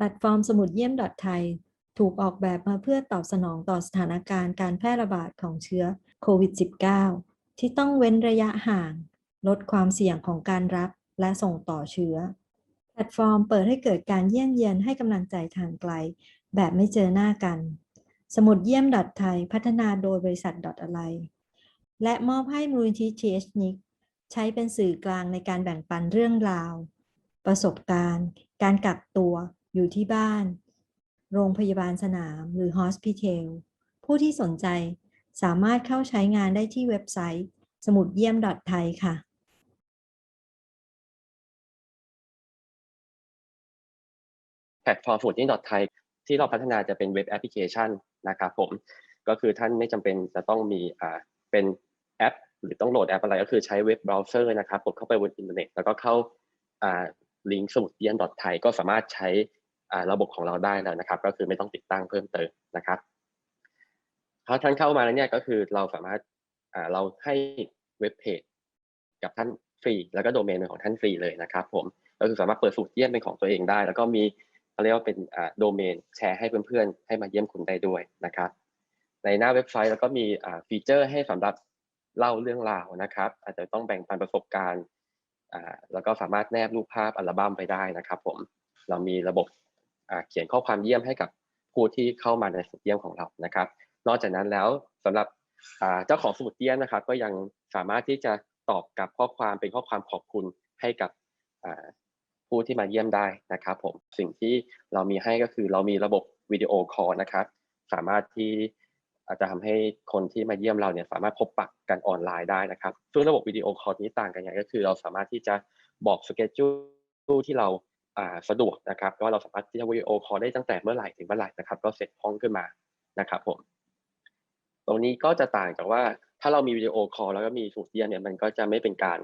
แพลตฟอร์มสมุดเยี่ยมไทยถูกออกแบบมาเพื่อตอบสนองต่อสถานการณ์การแพร่ระบาดของเชื้อโควิด -19 ที่ต้องเว้นระยะห่าง ลดความเสี่ยงของการรับและส่งต่อเชื้อ แพลตฟอร์มเปิดให้เกิดการเยี่ยมเยียนให้กำลังใจทางไกล แบบไม่เจอหน้ากัน สมุดเยี่ยมไทยพัฒนาโดยบริษัท อะไร และมอบให้มูลนิธิ TH นิกใช้เป็นสื่อกลางในการแบ่งปันเรื่องราว ประสบการณ์ การกักตัว อยู่ที่บ้าน โรงพยาบาลสนามหรือ Hospital ผู้ที่สนใจสามารถเข้าใช้งานได้ที่เว็บไซต์ สมุดเยี่ยมไทยค่ะแพลตฟอร์มสูตรนี้ .thai ที่เราพัฒนาจะเป็นเว็บแอปพลิเคชันนะครับผมก็คือท่านไม่จำเป็นจะต้องมีอ่าเป็นแอป หรือต้องโหลดแอปอะไรก็คือใช้เว็บเบราว์เซอร์นะครับกดเข้าไปบนอินเทอร์เน็ตแล้วก็เข้าลิงก์สมุดเยี่ยม .thai ก็สามารถใช้ ระบบของเราได้แล้วนะครับ ก็คือไม่ต้องติดตั้งเพิ่มเติมนะครับพอท่านเข้ามาแล้วเนี่ยก็คือเราสามารถเราให้เว็บเพจกับท่านฟรี แล้วก็โดเมนเป็นของท่านฟรีเลยนะครับ ผมก็คือสามารถเปิดสูตรเยี่ยมเป็นของตัวเองได้ แล้วก็มีเขาเรียกว่าเป็นโดเมนแชร์ให้เพื่อนๆ ให้มาเยี่ยมคุณได้ด้วยนะครับ ในหน้าเว็บไซต์แล้วก็มีฟีเจอร์ให้สำหรับเล่าเรื่องราวนะครับ อาจจะต้องแบ่งปันประสบการณ์แล้วก็สามารถแนบรูปภาพอัลบั้มไปได้นะครับ ผมเรามีระบบ เขียนข้อความเยี่ยมให้กับผู้ที่เข้ามาในสมุดเยี่ยมของเรานะครับ นอกจากนั้นแล้วสำหรับอ่าเจ้าของสมุดเยี่ยมนะครับ ก็ยังสามารถที่จะตอบกับข้อความเป็นข้อความขอบคุณให้กับอ่าผู้ที่มาเยี่ยมได้นะครับผมสิ่งที่เรามีให้ก็คือเรามีระบบวิดีโอคอลนะครับ สามารถที่อาจจะทำให้คนที่มาเยี่ยมเราเนี่ยสามารถพบปะกันออนไลน์ได้นะครับซึ่งระบบวิดีโอคอลนี้ต่างกันอย่างก็คือ เราสามารถที่จะบอกสเกจจูที่เรา สะดวกนะครับก็เราสามารถที่จะวิดีโอคอลได้ตั้งแต่เมื่อไหร่ถึงเมื่อไหร่นะครับ ก็เสร็จห้องขึ้นมานะครับผมตรงนี้ก็จะต่างจากว่าถ้าเรามีวิดีโอคอลแล้วก็มีสูตรเยี่ยเนี่ยมันก็จะไม่เป็นการ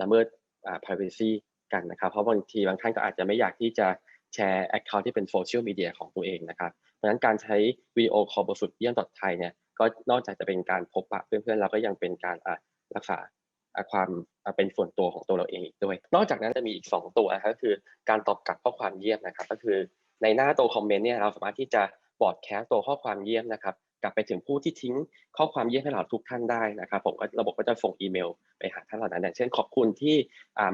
ละเมิดอ่า privacy กันนะครับ เพราะบางทีบางท่านก็อาจจะไม่อยากที่จะแชร์ account ที่เป็นโซเชียลมีเดียของตัวเองนะครับ เพราะฉะนั้นการใช้วิดีโอคอลบนสุดเยี่ยมไทยเนี่ยก็นอกจากจะเป็นการพบปะเพื่อนๆเราก็ยังเป็นการอ่ารักษา ความเป็นส่วนตัวของตัวเราเองอีกด้วย นอกจากนั้นจะมีอีก 2 ตัวนะครับก็คือการตอบกลับข้อความเยี่ยมนะครับ ก็คือในหน้าตัวคอมเมนต์เนี่ยเราสามารถที่จะบอดแคสตัวข้อความเยี่ยมนะครับกลับไปถึงผู้ที่ทิ้งข้อความเยี่ยมให้เราทุกท่านได้นะครับ ผมก็ระบบก็จะส่งอีเมล ไปหาท่านเหล่านั้นอย่างเช่น ขอบคุณที่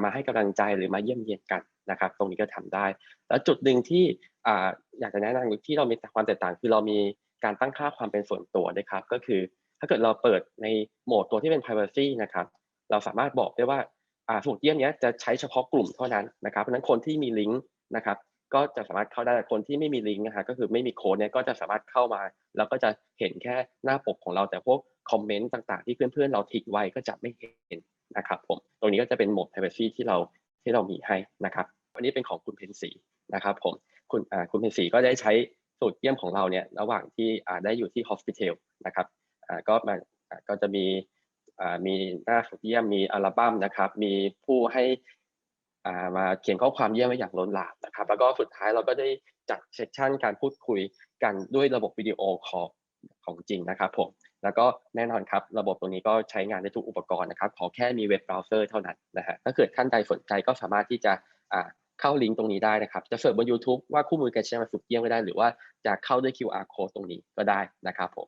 มาให้กำลังใจหรือมาเยี่ยมเยียนกันนะครับ ตรงนี้ก็ทำได้ แล้วจุดหนึ่งที่อ่าอยากจะแนะนำที่เรามีความแตกต่างคือเรามีการตั้งค่าความเป็นส่วนตัวด้วยครับ ก็คือถ้าเกิดเราเปิดในโหมดตัวที่เป็น privacy นะครับ เราสามารถบอกได้ว่าสูตรเยี่ยมนี้จะใช้เฉพาะกลุ่มเท่านั้นนะครับเพราะฉะนั้นคนที่มีลิงก์นะครับก็จะสามารถเข้าได้แต่คนที่ไม่มีลิงก์นะฮะก็คือไม่มีโค้ดเนี่ยก็จะสามารถเข้ามา แล้วก็จะเห็นแค่หน้าปกของเราแต่พวกคอมเมนต์ต่างๆ ที่เพื่อนๆเราทิ้งไว้ก็จะไม่เห็นนะครับผมตรงนี้ก็จะเป็นโหมด privacy ที่เราที่เรามีให้นะครับวันนี้เป็นของคุณเพนสีนะครับผมคุณคุณเพนสีก็ได้ใช้สูตรเยี่ยมของเราเนี่ยระหว่างที่ได้อยู่ที่ hospital นะครับก็มาก็จะมี มีหน้าเยี่ยมมีอัลบั้มนะครับ มีผู้ให้มาเขียนข้อความเยี่ยมไว้อย่างล้นหลามนะครับ แล้วก็สุดท้ายเราก็ได้จัดเซสชันการพูดคุยกันด้วยระบบวิดีโอคอลของจริงนะครับผมแล้วก็แน่นอนครับระบบตรงนี้ก็ใช้งานได้ทุกอุปกรณ์นะครับ ขอแค่มีเว็บเบราว์เซอร์เท่านั้นนะฮะถ้าเกิดท่านใดสนใจก็สามารถที่จะเข้าลิงก์ตรงนี้ได้นะครับ จะเสิร์ชบน YouTube ว่าคู่มือการใช้งานฝึกเยี่ยมก็ได้ หรือว่าจะเข้าด้วย QR code ตรงนี้ก็ได้นะครับผม